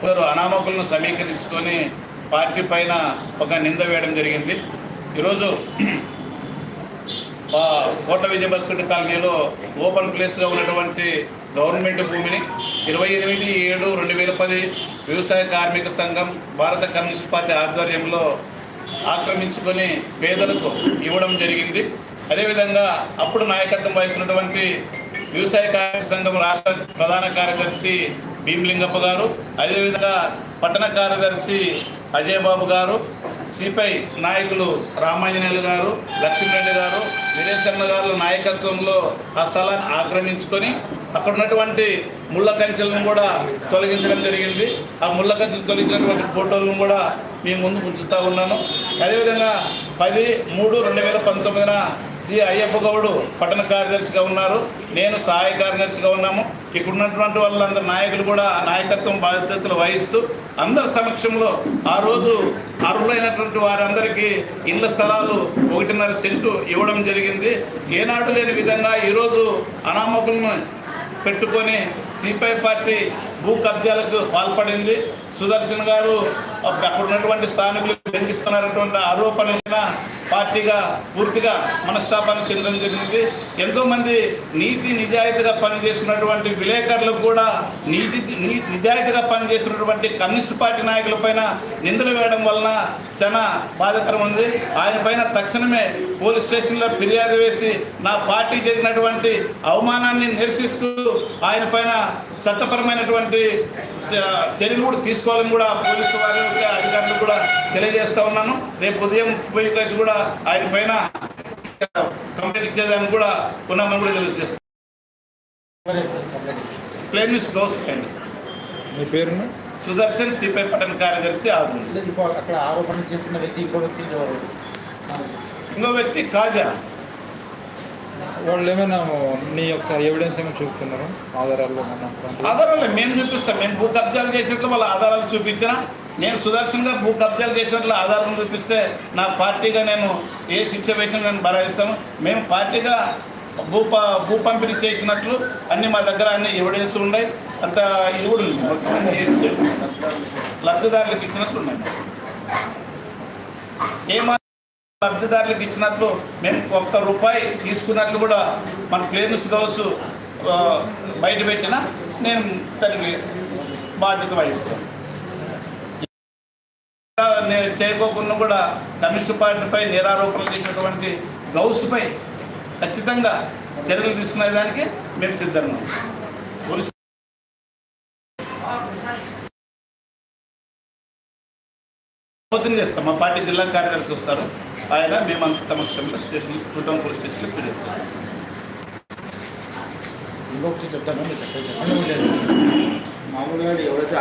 కొందరు అనామకులను సమీకరించుకొని పార్టీ పైన ఒక నింద వేయడం జరిగింది. ఈరోజు కోట కోట విజయభాస్కర్ కాలనీలో ఓపెన్ ప్లేస్గా ఉన్నటువంటి గవర్నమెంట్ భూమిని ఇరవై ఎనిమిది ఏడు రెండు వేల పది వ్యవసాయ కార్మిక సంఘం భారత కమ్యూనిస్ట్ పార్టీ ఆధ్వర్యంలో ఆక్రమించుకొని పేదలకు ఇవ్వడం జరిగింది. అదేవిధంగా అప్పుడు నాయకత్వం వహిస్తున్నటువంటి వ్యవసాయ కార్మిక సంఘం రాష్ట్ర ప్రధాన కార్యదర్శి భీమలింగప్ప గారు అదేవిధంగా పట్టణ కార్యదర్శి అజయ్ బాబు గారు సిపై నాయకులు రామాంజనేయులు గారు లక్ష్మీరెడ్డి గారు వీరేశన్న గారు నాయకత్వంలో ఆ స్థలాన్ని ఆక్రమించుకొని అక్కడ ఉన్నటువంటి ముళ్ళ కంచెలను కూడా తొలగించడం జరిగింది. ఆ ముళ్ళ కంచెలు తొలగించినటువంటి ఫోటోలను కూడా మీ ముందు ఉంచుతూ ఉన్నాను. అదేవిధంగా పది మూడు రెండు వేల పంతొమ్మిదిన జి అయ్యప్ప గౌడు పట్టణ కార్యదర్శిగా ఉన్నారు. నేను సహాయ కార్యదర్శిగా ఉన్నాము. ఇక్కడ ఉన్నటువంటి వాళ్ళందరి నాయకులు కూడా నాయకత్వం బాధ్యతలు వహిస్తూ అందరి సమక్షంలో ఆ రోజు అర్హులైనటువంటి వారందరికీ ఇళ్ళ స్థలాలు ఒకటిన్నర సెంటు ఇవ్వడం జరిగింది. ఏనాడు లేని విధంగా ఈరోజు అనామకులను పెట్టుకొని సిపిఐ పార్టీ భూ కబ్జాలకు పాల్పడింది. సుదర్శన్ గారు అక్కడ ఉన్నటువంటి స్థానికులు బెదిరిస్తున్నారటువంటి ఆరోపణ పార్టీగా పూర్తిగా మనస్తాపన చెందడం జరిగింది. ఎంతోమంది నీతి నిజాయితీగా పనిచేస్తున్నటువంటి విలేకరులకు కూడా నీతి నిజాయితీగా పనిచేస్తున్నటువంటి కమ్యూనిస్ట్ పార్టీ నాయకుల పైన నిందలు వేయడం వలన చాలా బాధాకరం ఉంది. ఆయన పైన తక్షణమే పోలీస్ స్టేషన్లో ఫిర్యాదు వేసి నా పార్టీ జరిగినటువంటి అవమానాన్ని నిరసిస్తూ ఆయన పైన చట్టపరమైనటువంటి చ- చర్యలు కూడా తీసుకోవాలని కూడా పోలీసు వారికి అధికారులు కూడా తెలియజేస్తా ఉన్నాను. రేపు ఉదయం పోయి కలిసి కూడా ఆయన పైన కంప్లైంట్ ఇచ్చేదాన్ని కూడా ఉన్నామని కూడా తెలియజేస్తాం ప్లేన్ న్యూస్ గౌస్ అండి మీ పేరును? సుదర్శన్ సిపై పట్టణ కార్యదర్శి అక్కడ ఆరోపణలు చేస్తున్న వ్యక్తి ఇంకో వ్యక్తి ఇంకో వ్యక్తి కాజా. వాళ్ళు ఏమైనా నీ యొక్క ఎవిడెన్స్ ఏమైనా చూపుతున్నారు? ఆధారాల్లో ఆధారాలు మేము చూపిస్తాం. మేము భూ కబ్జాలు చేసినట్లు వాళ్ళ ఆధారాలు చూపించినా నేను సుదర్శన్గా భూ కబ్జాలు చేసినట్లు ఆధారాలు చూపిస్తే నా పార్టీగా నేను ఏ శిక్ష వేసినా నేను భరాయిస్తాను మేము పార్టీగా భూ భూ పంపిణీ చేసినట్లు అన్ని మా దగ్గర అన్ని ఎవిడెన్స్ ఉన్నాయి. అంత ఇది కూడా లబ్ధిదారులకు ఇచ్చినట్లు ఉన్నాయి. ఏమా లబ్ధిదారులకు ఇచ్చినట్లు మేము ఒక్క రూపాయి తీసుకున్నట్లు కూడా మన ప్లేనస్ హౌస్ బయట పెట్టిన నేను దానికి బాధ్యత వహిస్తాను. నేను చేయకోకుండా కూడా కమ్యూనిస్ట్ పార్టీపై నిరారోపణలు చేసినటువంటి గౌస్పై ఖచ్చితంగా చర్యలు తీసుకునే దానికి మేము సిద్ధంగా పోలీస్ చేస్తాం. మా పార్టీ జిల్లా కార్యదర్శి వస్తారు. ఆయన మేము అంత సమక్షంలో స్టేషన్ కుటుంబ పోలీస్ స్టేషన్లో ఫిర్యాదు చేస్తాం. ఇంకొకటి చెప్తాను చెప్పేది మామూలుగా ఎవరైతే